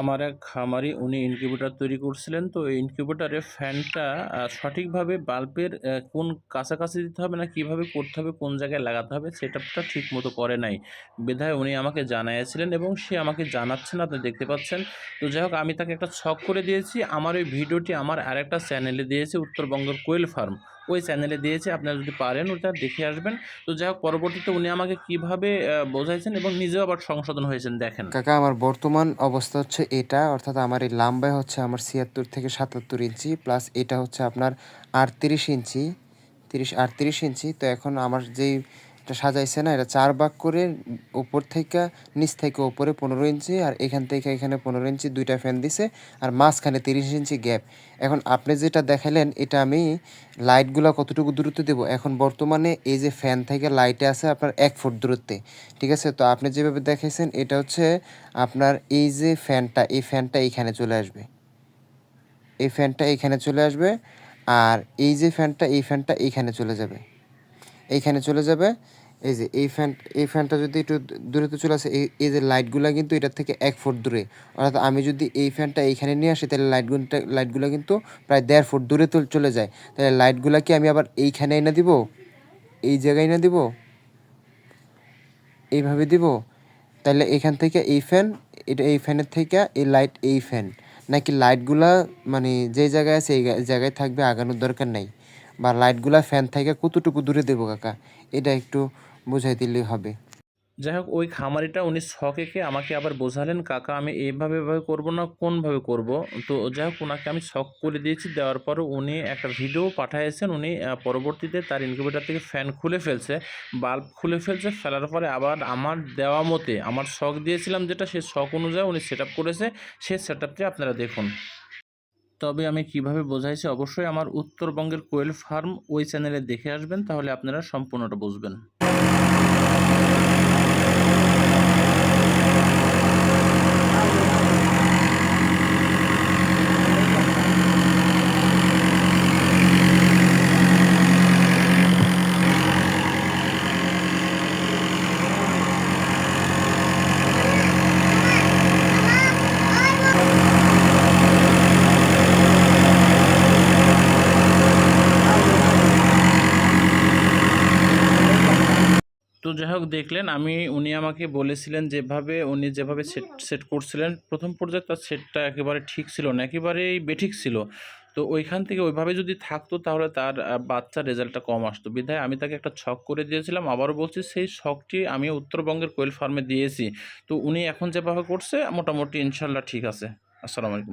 আমার এক খামারি, উনি ইনকিউবেটর তৈরি করছিলেন। তো এই ইনকিউবেটরে ফ্যানটা সঠিকভাবে বাল্বের কোন কাছাকাছি দিতে হবে না, কীভাবে করতে হবে, কোন জায়গায় লাগাতে হবে সেটআপটা ঠিক মতো করে নাই। বিধায় উনি আমাকে জানাইয়াছিলেন এবং সে আমাকে জানাচ্ছেন আপনি দেখতে পাচ্ছেন। তো যাই হোক, আমি তাকে একটা ছক করে দিয়েছি। আমার ওই ভিডিওটি আমার আরেকটা চ্যানেলে দিয়েছি, উত্তরবঙ্গের কোয়েল ফার্ম। ওই চ্যানেলে দিয়েছে, আপনারা যদি পারেন ওটা দেখে আসবেন। তো যাই হোক, পরবর্তীতে উনি আমাকে কীভাবে বোঝাইছেন এবং নিজেও আবার সংশোধন হয়েছেন, দেখেন। কাকা, আমার বর্তমান অবস্থা হচ্ছে এটা, অর্থাৎ আমার এই লাম্বায় হচ্ছে আমার ছিয়াত্তর থেকে সাতাত্তর ইঞ্চি প্লাস এটা হচ্ছে আপনার আটত্রিশ ইঞ্চি, তিরিশ, আটত্রিশ ইঞ্চি। তো এখন আমার যেই এটা সাজাইছে না, এটা চার ভাগ করে উপর থেকে, নিচ থেকে উপরে পনেরো ইঞ্চি আর এখান থেকে এখানে পনেরো ইঞ্চি দুইটা ফ্যান দিছে আর মাঝখানে তিরিশ ইঞ্চি গ্যাপ এখন আপনি যেটা দেখালেন এটা আমি লাইটগুলো কতটুকু দূরত্ব দেবো? এখন বর্তমানে এই যে ফ্যান থেকে লাইটে আছে আপনার এক ফুট দূরত্বে, ঠিক আছে? তো আপনি যেভাবে দেখাইছেন, এটা হচ্ছে আপনার এই যে ফ্যানটা এই ফ্যানটা এইখানে চলে আসবে। এই ফ্যানটা এইখানে চলে আসবে আর এই যে ফ্যানটা এই ফ্যানটা এইখানে চলে যাবে। এইখানে চলে যাবে। এই যে এই ফ্যান এই ফ্যানটা যদি একটু দূরে চলে আসে, এই যে লাইটগুলো কিন্তু এটার থেকে এক ফুট দূরে। অর্থাৎ আমি যদি এই ফ্যানটা এইখানে নিয়ে আসি, তাহলে লাইটগুলোটা লাইটগুলো কিন্তু প্রায় দেড় ফুট দূরে চলে যায়। তাহলে লাইটগুলো কি আমি আবার এইখানে এনে দিব? এই জায়গায় এনে দিব? এইভাবে দিব? তাহলে এখান থেকে এই ফ্যান এটা এই ফ্যানের থেকে এই লাইট এই ফ্যান নাকি লাইটগুলা মানে যে জায়গায় আছে, এই জায়গায় থাকবে, আগানোর দরকার নাই। বা লাইটগুলা ফ্যান থেকে কতটুকু দূরে দেবো কাকা? এটা একটু বুঝাই দিলেই হবে। যাই হোক, ওই খামারিটা উনি শখেকে আমাকে আবার বোঝালেন, কাকা, আমি এইভাবে এভাবে করব না, কোনভাবে করব? তো যাই হোক ওনাকে আমি শখ করে দিয়েছি, দেওয়ার পরও উনি একটা ভিডিও পাঠিয়েছেন উনি পরবর্তীতে তার ইনকিউবেটার থেকে ফ্যান খুলে ফেলছে বাল্ব খুলে ফেলছে, ফেলার পরে আবার আমার দেওয়া মতে, আমার শখ দিয়েছিলাম যেটা, সে শখ অনুযায়ী উনি সেট করেছে সেই সেট আপনারা দেখুন। তবে আমি কীভাবে বোঝাইছি, অবশ্যই আমার উত্তরবঙ্গের কোয়েল ফার্ম ওই চ্যানেলে দেখে আসবেন, তাহলে আপনারা সম্পূর্ণটা বুঝবেন। তো যাই হোক দেখলেন, আমি, উনি আমাকে বলেছিলেন যেভাবে, উনি যেভাবে সেট সেট করছিলেন, প্রথম পর্যায়ে তার সেটটা একেবারে ঠিক ছিল না, একেবারেই বেঠিক ছিল। তো ওইখান থেকে ওইভাবে যদি থাকতো তাহলে তার বাচ্চার রেজাল্টটা কম আসতো। বিধায় আমি তাকে একটা ছক করে দিয়েছিলাম, আবারও বলছি সেই ছকটি আমি উত্তরবঙ্গের কোয়েল ফার্মে দিয়েছি। তো উনি এখন যেভাবে করছে, মোটামুটি ইনশাল্লাহ ঠিক আছে। আসসালামু আলাইকুম।